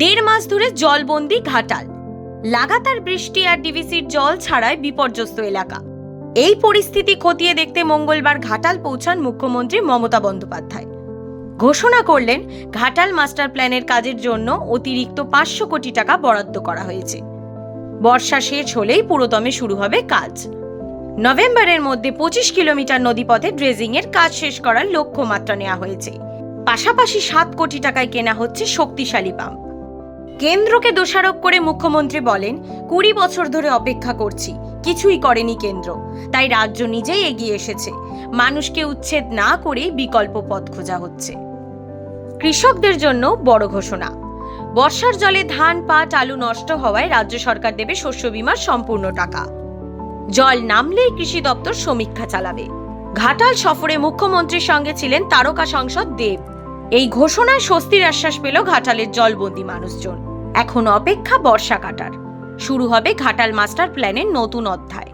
দেড় মাস ধরে জলবন্দি ঘাটাল। লাগাতার বৃষ্টি আর ডিভিসির জল ছাড়ায় বিপর্যস্ত এলাকা। এই পরিস্থিতি খতিয়ে দেখতে মঙ্গলবার ঘাটাল পৌঁছান মুখ্যমন্ত্রী মমতা বন্দ্যোপাধ্যায়। ঘোষণা করলেন, ঘাটাল মাস্টার প্ল্যানের কাজের জন্য অতিরিক্ত পাঁচশো কোটি টাকা বরাদ্দ করা হয়েছে। বর্ষা শেষ হলেই পুরোদমে শুরু হবে কাজ। নভেম্বরের মধ্যে পঁচিশ কিলোমিটার নদীপথে ড্রেজিং এর কাজ শেষ করার লক্ষ্যমাত্রা নেওয়া হয়েছে। পাশাপাশি সাত কোটি টাকায় কেনা হচ্ছে শক্তিশালী পাম্প। কেন্দ্রকে দোষারোপ করে মুখ্যমন্ত্রী বলেন, কুড়ি বছর ধরে অপেক্ষা করছি, কিছুই করেনি কেন্দ্র। তাই রাজ্য নিজেই এগিয়ে এসেছে। মানুষকে উচ্ছেদ না করে বিকল্প পথ খোঁজা হচ্ছে। কৃষকদের জন্য বড় ঘোষণা। বর্ষার জলে ধান, পাট, আলু নষ্ট হওয়ায় রাজ্য সরকার দেবে শস্য বীমার সম্পূর্ণ টাকা। জল নামলেই কৃষি দপ্তর সমীক্ষা চালাবে। ঘাটাল সফরে মুখ্যমন্ত্রীর সঙ্গে ছিলেন তারকা সংসদ দেব। এই ঘোষণায় স্বস্তির আশ্বাস পেল ঘাটালের জলবন্দী মানুষজন। এখন অপেক্ষা বর্ষা কাটার। শুরু হবে ঘাটাল মাস্টার প্ল্যানের নতুন অধ্যায়।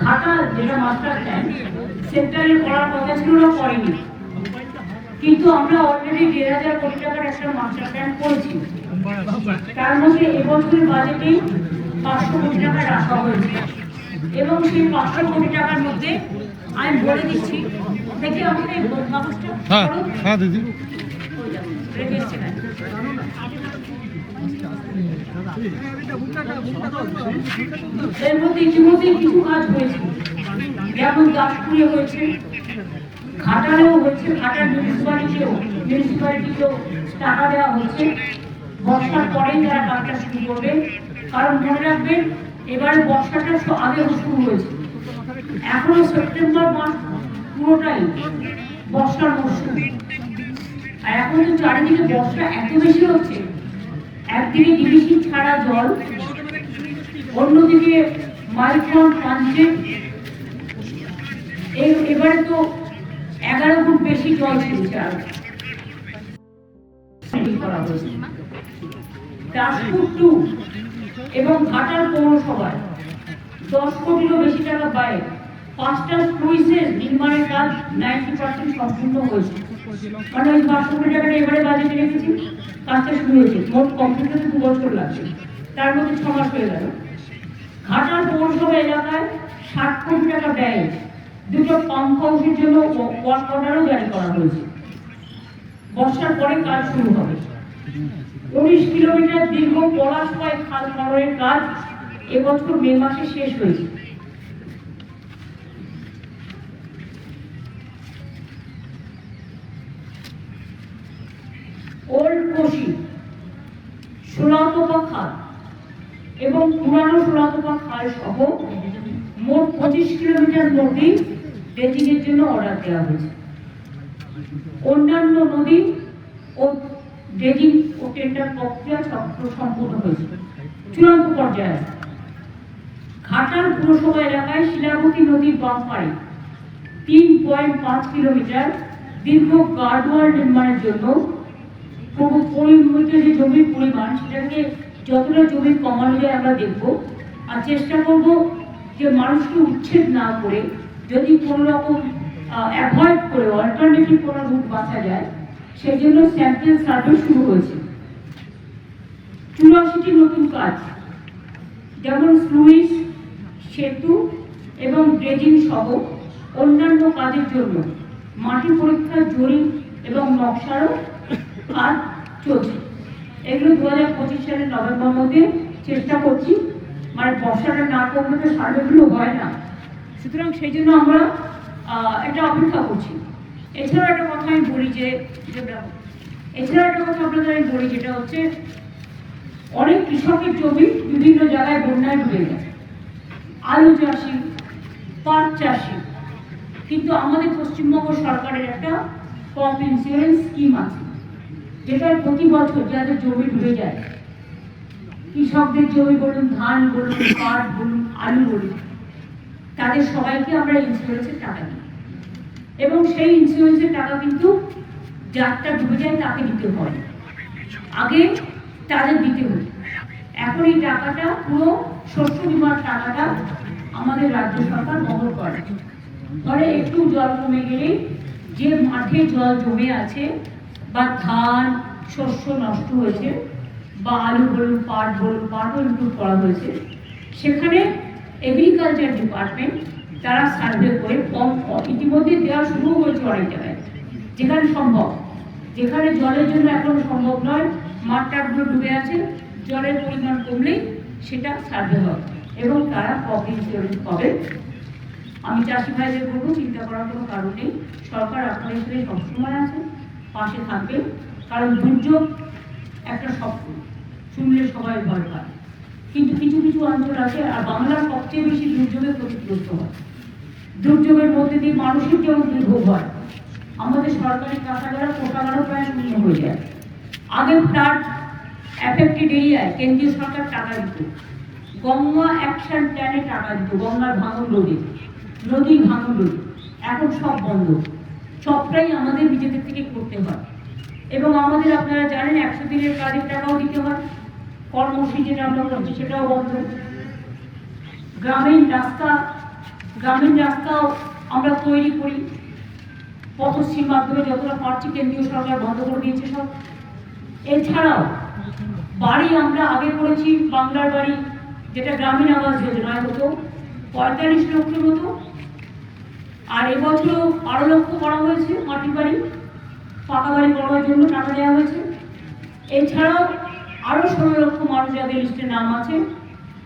ঘাটা যেটা মাস্টার প্ল্যান সেন্টারে করার কথা ছিল ওরা করেনি কিন্তু আমরা অলরেডি দেড় হাজার কোটি টাকার একটা মাস্টার প্ল্যান করেছি। তার মধ্যে এবছরের বাজেটেই পাঁচশো কোটি টাকা রাখা হয়েছে। এবং সেই পাঁচশো কোটি টাকার মধ্যে আমি বলে দিচ্ছি দেখি কাগজটা হ্যাঁ হ্যাঁ দিদি। রেখে এসছে না। এর মধ্যে কিছু কাজ হয়েছে। যেমন দাসপুরে হয়েছে ঘাটাল মিউনিসিপালিটিও টাকা দেওয়া হচ্ছে। বর্ষার পরেই কাজটা শুরু করবে, কারণ মনে রাখবেন, এবারে বর্ষাটা আগে শুরু হয়েছে। এখনও সেপ্টেম্বর মাস পুরোটাই বর্ষার মরশুম। আর এখন তো চারিদিকে বর্ষা এত বেশি হচ্ছে একদিকে ডিবিসি ছাড়া জল, অন্যদিকে মাইক্রন পাঞ্চে এবারে তো এগারো ফুট বেশি জল ছেড়েছে আর এবং পৌরসভায় দশ কোটিরও বেশি টাকা পায় পাঁচটা নির্মাণের কাজ নাইনটি পার্সেন্ট সম্পূর্ণ হয়েছে। মানে ওই পাঁচশো কোটি টাকাটা এবারে বাজেটে রেখেছি কাজটা শুরু হয়েছে। মোট কমপ্লিট হতে দু বছর লাগছে। তার মধ্যে ছ মাস হয়ে গেল। ঘাটাল পৌরসভা এলাকায় ষাট কোটি টাকা ব্যয়। দুটো পাম্প হাউসের জন্য ওয়ার্ক অর্ডারও জারি করা হয়েছে। বর্ষার পরে কাজ শুরু হবে। উনিশ কিলোমিটার দীর্ঘ পলাশপায় খাল খননের কাজ। এবছর মে মাসে শেষ হয়েছে। কোশি সোনাতপা খাল এবং পুরানো সোনাতপা খাল সহ মোট পঁচিশ কিলোমিটার নদী ড্রেজিংয়ের জন্য অর্ডার দেওয়া হয়েছে অন্যান্য নদী ও ড্রেজিং ও টেন্ডার প্রক্রিয়া সম- সম্পূর্ণ হয়েছে চূড়ান্ত পর্যায়ে। ঘাটাল পুরসভা এলাকায় শিলাবতী নদীর বাম পাড়ে তিন পয়েন্ট পাঁচ কিলোমিটার দীর্ঘ গার্ডওয়াল নির্মাণের জন্য পরিমিত যে জমির পরিমাণ সেটাকে যতটা জমি কমানো যায় আমরা দেখব। আর চেষ্টা করব যে মানুষকে উচ্ছেদ না করে যদি কোনো রকম অ্যাভয়েড করে অল্টারনেটিভ কোনো রুট বাঁচা যায় সেই জন্য সার্ভে শুরু হয়েছে। চুরাশিটি নতুন কাজ, যেমন স্লুইস সেতু এবং ড্রেজিং সহ অন্যান্য কাজের জন্য, মাটি পরীক্ষার জরিপ এবং নকশারও কাজ চলছে। এগুলো দু হাজার পঁচিশ সালের নভেম্বর মধ্যে চেষ্টা করছি মানে বর্ষাটা না করলে তো সার্ভেগুলো হয় না। সুতরাং সেই জন্য আমরা এটা অপেক্ষা করছি। এছাড়া একটা কথা আমি বলি যে এছাড়া একটা কথা আপনাদের আমি বলি, যেটা হচ্ছে অনেক কৃষকের জমি বিভিন্ন জায়গায় বন্যায় ডুবে গেছে। আলু চাষি, পাট চাষি, কিন্তু আমাদের পশ্চিমবঙ্গ সরকারের একটা ক্রপ ইন্স্যুরেন্স স্কিম আছে। যেটা প্রতি বছর যাদের জমি ডুবে যায়। কৃষকদের জমি বলুন, ধান বলুন, পাট বলুন, আলু বলুন, তাদের সবাইকে আমরা ইন্স্যুরেন্সের টাকা দিই। এবং সেই ইন্স্যুরেন্সের টাকা কিন্তু যারটা ডুবে যায়, তাকে দিতে হয়। আগে তাদের দিতে হতো। এখন এই টাকাটা, পুরো শস্য বিমার টাকাটা আমাদের রাজ্য সরকার বহন করে। ফলে একটু জল কমে গেলে যে মাঠে জল জমে আছে বা ধান, শস্য নষ্ট হয়েছে, বা আলু বলুন, পাট বলুন, পাটও ইনক্লুড করা হয়েছে। সেখানে এগ্রিকালচার ডিপার্টমেন্ট তারা সার্ভে করে কম ইতিমধ্যে দেওয়া শুরু হয়েছে অনেক জায়গায়। যেখানে সম্ভব। যেখানে জলের জন্য এখন সম্ভব নয়, মাঠ টাটগুলো ডুবে আছে, জলের পরিমাণ কমলেই সেটা সার্ভে হয় এবং তারা ক্রপ ইন্স্যুরেন্স পাবে। আমি চাষি ভাইদের বলব, চিন্তা করার কোনো কারণ নেই। সরকার আপনার সাথে সবসময় আছে। পাশে থাকবে। কারণ দুর্যোগ একটা স্বপ্ন। শুনলে সবাই ভয় পায়। কিন্তু কিছু কিছু অঞ্চল আছে, আর বাংলার সবচেয়ে বেশি দুর্যোগে ক্ষতিগ্রস্ত হয়। দুর্যোগের মধ্যে দিয়ে মানুষের যেমন দুর্ভোগ হয়। আমাদের সরকারি কাঁচাগারা কোটাগারও প্রায় শূন্য হয়ে যায়। আগে ফ্লাড অ্যাফেক্টেড এরিয়ায় কেন্দ্রীয় সরকার টাকা দিত। গঙ্গা অ্যাকশন প্ল্যানে টাকা দিত। গঙ্গার ভাঙন রোধে। নদীর ভাঙন রোধে। এখন সব বন্ধ। সবটাই আমাদের নিজেদের থেকে করতে হয়। এবং আমাদের আপনারা জানেন, একশো দিনের কাজের টাকাও দিতে হয়, কর্মসূচি যেটা আমরা করছি সেটাও বন্ধ। গ্রামীণ রাস্তা, গ্রামীণ রাস্তাও আমরা তৈরি করি। পথশ্রীর মাধ্যমে যতটা পারছি কেন্দ্রীয় সরকার বন্ধ করে দিয়েছে সব। এছাড়াও বাড়ি আমরা আগে করেছি, বাংলার বাড়ি, যেটা গ্রামীণ আবাস যোজনায় হতো, পঁয়তাল্লিশ লক্ষের মতো আর এবছরও বারো লক্ষ্য করা হয়েছে মাটির বাড়ি, পাকা বাড়ি করার জন্য টাকা দেওয়া হয়েছে। এছাড়াও আরও ষোলো লক্ষ মানুষ যাদের লিস্টে নাম আছে,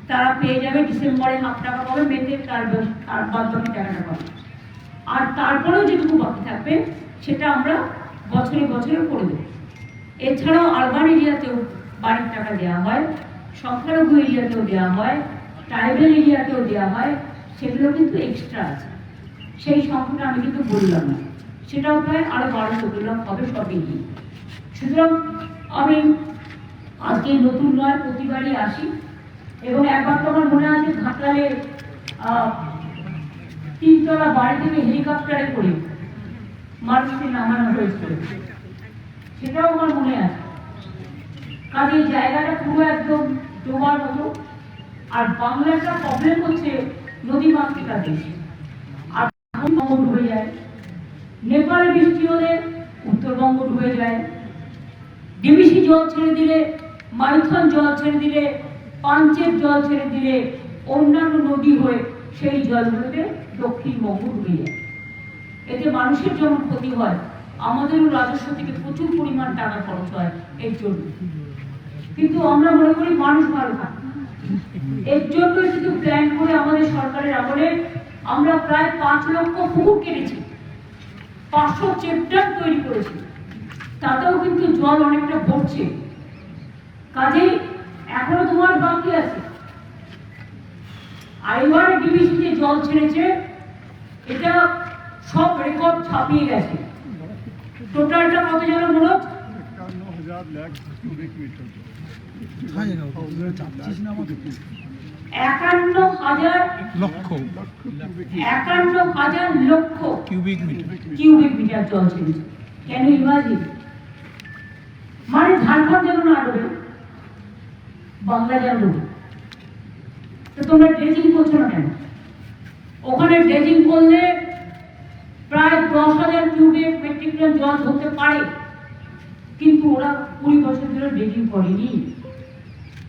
তারা পেয়ে যাবে ডিসেম্বরে হাফ টাকা পাবে, মেতে তার আর বাদ বাকি টাকাটা পাবে। আর তারপরেও যেটুকু বাকি থাকবে, সেটা আমরা বছরে বছরে করে দেবো। এছাড়াও আরবান এরিয়াতেও বাড়ির টাকা দেওয়া হয়, সংখ্যালঘু এরিয়াতেও দেওয়া হয়, ট্রাইবেল এরিয়াতেও দেওয়া হয়, সেগুলো কিন্তু এক্সট্রা আছে। সেই সংখ্যাটা আমি কিন্তু বললাম না। সেটাও প্রায় আরও বারো লাখ হবে সব মিলিয়ে সুতরাং আমি আজকে নতুন নয়, প্রতিবারই আসি। এবং একবার তো আমার মনে আছে ঘাটালে তিনতলা বাড়ি থেকে হেলিকপ্টারে করে মানুষকে নামানো হয়েছিল সেটাও আমার মনে আছে। কাজে জায়গাটা পুরো একদম ডোবার মতো। আর বাংলাটা প্রবলেম হচ্ছে নদী মাতৃকা দেশ আর বঙ্গ ডুবে যায়। নেপালে বৃষ্টি হলে উত্তরবঙ্গ ডুবে যায়। ডিবিসি জল ছেড়ে দিলে মাইথন জল ছেড়ে দিলে পাঞ্চের জল ছেড়ে দিলে অন্যান্য নদী হয়ে সেই জলগুলোতে দক্ষিণবঙ্গ ডুবে যায়। এতে মানুষের যেমন ক্ষতি হয়, আমাদেরও রাজস্ব থেকে প্রচুর পরিমাণ টাকা খরচ হয় এর জন্য। কিন্তু আমরা মনে করি মানুষ ভালো থাকে। এর জন্য কিন্তু প্ল্যান করে আমাদের সরকারের আমলে আমরা প্রায় পাঁচ লক্ষ পুকুর কেটেছি। পাঁচশো চেপ্টার তৈরি করেছি। তাতেও কিন্তু জল অনেকটা ভরছে। কাজেই এখনও তোমার বাকি আছে। আইবার ডিবিসি যে জল ছেড়েছে। এটা সব রেকর্ড ছাপিয়ে গেছে। টোটালটা কত যেন মনে হচ্ছে? একান্ন হাজার লাখ একান্ন হাজার লক্ষ। একান্ন হাজার লক্ষ কিউবিক মিটার। কিউবিক মিটার জল ছেড়েছে কেন ইমাজিন মানে ঝাড়খণ্ড যেন না ডোবে বাংলা যেন ডোবে। তো তোমরা ড্রেজিং করছ না কেন? ওখানে ড্রেজিং করলে প্রায় দশ হাজার কিউবিক মেট্রিক টন জল ধরতে পারে। কিন্তু ওরা কুড়ি বছর ধরে ড্রেজিং করেনি।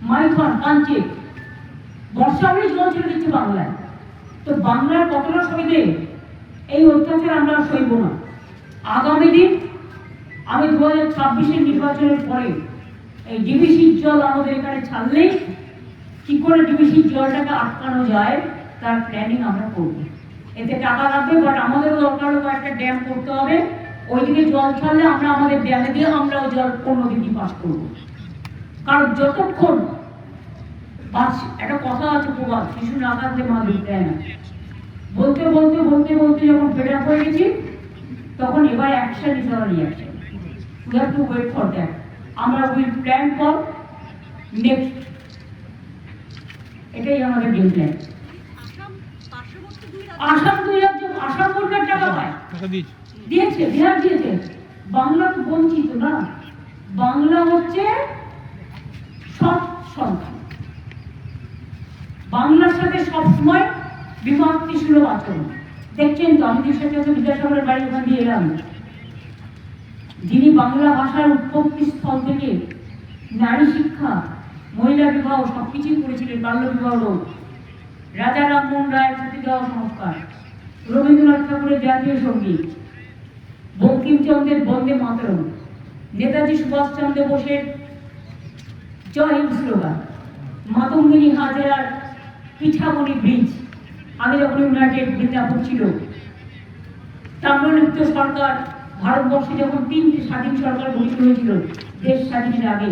মাইথন পাঞ্চে বর্ষা হলে জল ছেড়ে দিচ্ছে বাংলায়? তো বাংলার কতটা সইবে এই অত্যাচার আমরা সইব না। আগামী দিন, আমি দু হাজার ছাব্বিশের নির্বাচনের পরে এই ডিবিসির জল আমাদের এখানে ছাড়লেই কি করে ডিবিসির জলটাকে আটকানো যায়, তার প্ল্যানিং আমরা করব। এতে টাকা লাগবে বাট আমাদেরও দরকার হলো একটা ড্যাম করতে হবে। ওইদিকে জল ছাড়লে আমরা আমাদের ড্যামে দিয়ে আমরাও জল অন্যদিকে পাস করব। কারণ যতক্ষণ একটা কথা আছে প্রবাদ শিশু না থাকলে মা দুধ দেয় না। বলতে বলতে বলতে বলতে যখন ফেড আপ হয়ে গেছি তখন এবার action is our reaction we have to wait for that আমরা উইল প্ল্যান ফর নেক্সট এটাই আমাদের গেম প্ল্যান আসাম দুই রাজ্য আসাম সরকার টাকা পায়। দিয়েছে। বিহার দিয়েছে। বাংলা তো বঞ্চিত না। বাংলা হচ্ছে সব সংখ্যা বাংলার সাথে সবসময় বিভক্তি সুলভ আচরণ। দেখছেন তো, আমি সাথে বিদ্যাসাগরের বাড়ি ওখান দিয়ে এলাম। যিনি বাংলা ভাষার উৎপত্তি স্থল থেকে নারী শিক্ষা, মহিলা বিবাহ সবকিছুই করেছিলেন, বাল্য বিবাহ রাজা রামমোহন রায়ের সতীদাহ সংস্কার, রবীন্দ্রনাথ ঠাকুরের জাতীয় সংগীত, বঙ্কিমচন্দ্রের বন্দে মাতরম, নেতাজি সুভাষচন্দ্র বোসের জয় হিন্দ স্লোগান, মাতঙ্গিনী হাজেরার পিঠামণি ব্রিজ আগে যখন ইউনাইটেড বৃন্দাবন ছিল। তাম্রলিপ্ত সরকার ভারতবর্ষে যখন তিনটি স্বাধীন সরকার গঠিত হয়েছিল, দেশ স্বাধীনের আগে,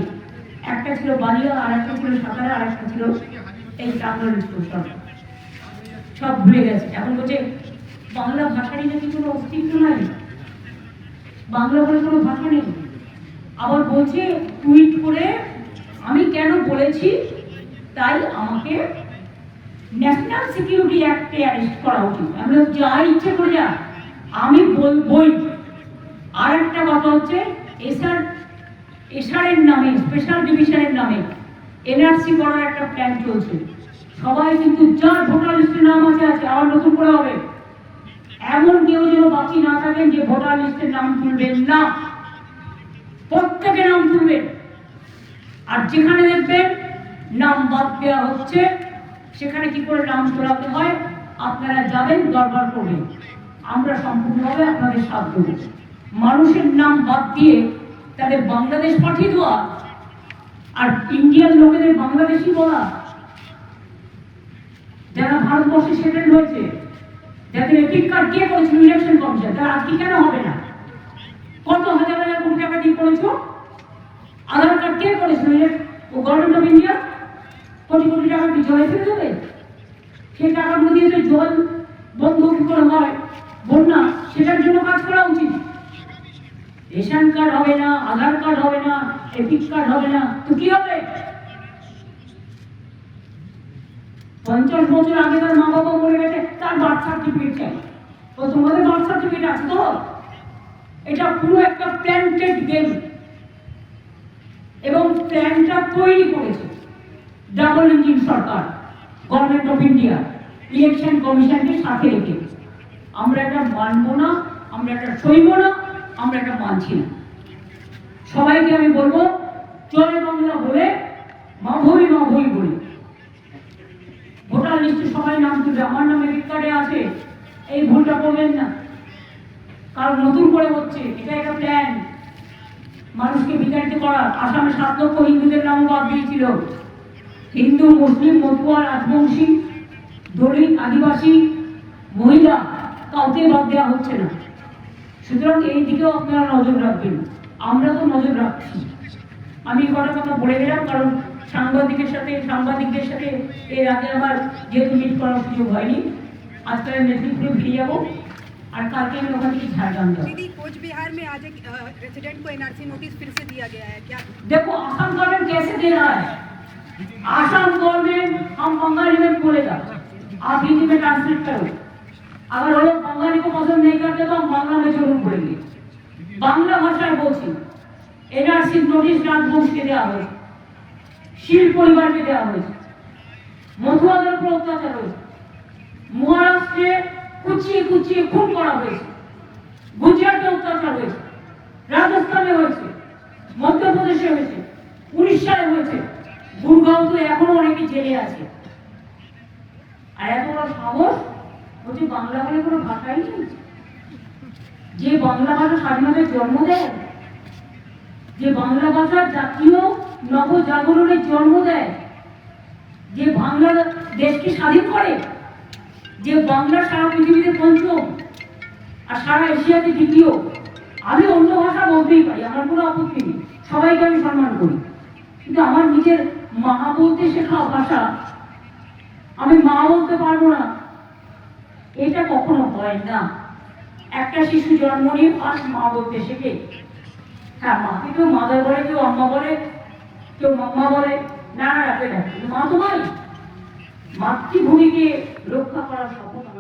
একটা ছিল বালিয়া, আর একটা ছিল সাতারা, আর একটা ছিল এই তাম্রলিপ্ত সরকার। সব ভুলে গেছে। এখন বলছে, বাংলা ভাষারই নাকি কোনো অস্তিত্ব নাই? বাংলা বলে কোনো ভাষা নেই? আবার বলছে, টুইট করে আমি কেন বলেছি? তাই আমাকে ন্যাশনাল সিকিউরিটি অ্যাক্টে অ্যারেস্ট করা উচিত। আমি বললাম, যা ইচ্ছে করে যা আমি বলবই। আর একটা কথা হচ্ছে এসআর এসআরের নামে স্পেশাল ডিভিশনের নামে এনআরসি করার একটা প্ল্যান চলছে। সবাই কিন্তু যার ভোটার লিস্টে নাম আছে আছে আবার নতুন করে হবে। এমন কেউ যেন বাকি না থাকেন যে ভোটার লিস্টের নাম তুলবেন না। প্রত্যেকে নাম তুলবেন। আর যেখানে দেখবেন নাম বাদ দেওয়া হচ্ছে সেখানে কি করে নাম তোলাতে হয়? আপনারা যাবেন, দরবার করবেন। আমরা সম্পূর্ণভাবে আপনাদের সাথ দেব। মানুষের নাম বাদ দিয়ে তাদের বাংলাদেশ পাঠিয়ে দেওয়া, আর ইন্ডিয়ান লোকেদের বাংলাদেশি বলা। যারা ভারতবর্ষে সেটেল হয়েছে, যাদের এপিক কার্ড কে করেছিল ইলেকশন কমিশন তারা আজকে কেন হবে না? কত হাজার হাজার কোটি টাকা দিয়ে করেছ? আধার কার্ড কে করেছিল government of India crore crore টাকা কি জলে ফেলে দেবে? সেই টাকাগুলো দিয়ে তো জল বন্ধ করে হয়, বন্যা, সেটার জন্য কাজ করা উচিত। রেশন কার্ড হবে না, আধার কার্ড হবে না, এপিক কার্ড হবে না, তো কি হবে? পঞ্চাশ বছর আগে তার মা বাবা মরে গেছে, তার বার্থ সার্টিফিকেট চাই। তো তোমাদের বার্থ সার্টিফিকেট আছে তো? এটা পুরো একটা প্ল্যান্টেড গেম এবং প্ল্যানটা তৈরি করেছে। ডাবল ইঞ্জিন সরকার গভর্নমেন্ট অফ ইন্ডিয়া ইলেকশন কমিশনকে সাথে রেখে। আমরা এটা মানবো না, আমরা এটা সইব না, আমরা এটা মানছি না। সবাইকে আমি বলব, চলে বাংলা বলে মাভই মাভই বলি। ভোটার লিস্টে সবাই নাম তুলবে, আমার নাম কার্ডে আছে, এই ভুলটা করবেন না। কারণ নতুন করে হচ্ছে, এটা একটা প্ল্যান মানুষকে বিতাড়িত করার, আসামে সাত লক্ষ হিন্দুদের নাম বাদ দিয়েছিল। হিন্দু মুসলিম মতুয়া রাজবংশী দলিত আদিবাসী মহিলা কাউকে বাদ দেওয়া হচ্ছে না সুতরাং এই দিকেও আপনারা নজর রাখবেন আমরা তো নজর রাখছি আমি এই কটা কথা বলে গেলাম কারণ সাংবাদিকের সাথে সাংবাদিকদের সাথে এর আগে আমার যেহেতু মিট করার সুযোগ হয়নি আজকে আমি মেদিনীপুরে ফিরে যাবো আর কালকে আমি ওখান থেকে ঝাড়গ্রাম যাবো दीदी कोच बिहार में आज एक रेसिडेंट को एनआरसी नोटिस फिर से दिया गया है क्या देखो असम गवर्नमेंट कैसे दे रहा है असम गवर्नमेंट हम बंगाली में बोलेगा आप हिंदी में ट्रांसलेट करो अगर वो लोग बंगाली को पसंद नहीं करते तो हम बांग्ला में जरूर बोलेंगे বাংলা ভাষায় বলছি এনআরসি নোটিশ রাজবংশকে দেওয়া হয়েছে শীল পরিবারকে দেওয়া হয়েছে মধুয়াদের উপর অত্যাচার হয়েছে মহারাষ্ট্রে কুচিয়ে কুচিয়ে খুন করা হয়েছে গুজরাটে অত্যাচার হয়েছে রাজস্থানে হয়েছে মধ্যপ্রদেশে হয়েছে উড়িষ্যায় হয়েছে গুরগাঁও এখনও অনেকে জেলে আছে। আর এত বড় সাহস? বলছে, বাংলা বলে কোনো ভাষাই নেই? যে বাংলা ভাষা স্বাধীনতার জন্ম দেয়, যে বাংলা ভাষার জাতীয় নবজাগরণের জন্ম দেয়, যে বাংলা দেশকে স্বাধীন করে, যে বাংলা সারা পৃথিবীতে পঞ্চম আর সারা এশিয়াতে দ্বিতীয়, আমি অন্য ভাষা বলতেই পারি, আমার কোনো আপত্তি নেই। সবাইকে আমি সম্মান করি। কিন্তু আমার নিজের মা বলতে শেখা ভাষা। আমি মা বলতে পারব না। এটা কখনো হয় না। একটা শিশু জন্ম নিয়ে ফার্স্ট মা বলতে শেখে। হ্যাঁ মাকে কেউ মাদার বলে, কেউ আম্মা বলে, কেউ মাম্মা বলে। না না রাখে না। মা তো মাই মাতৃভূমিকে রক্ষা করার আমার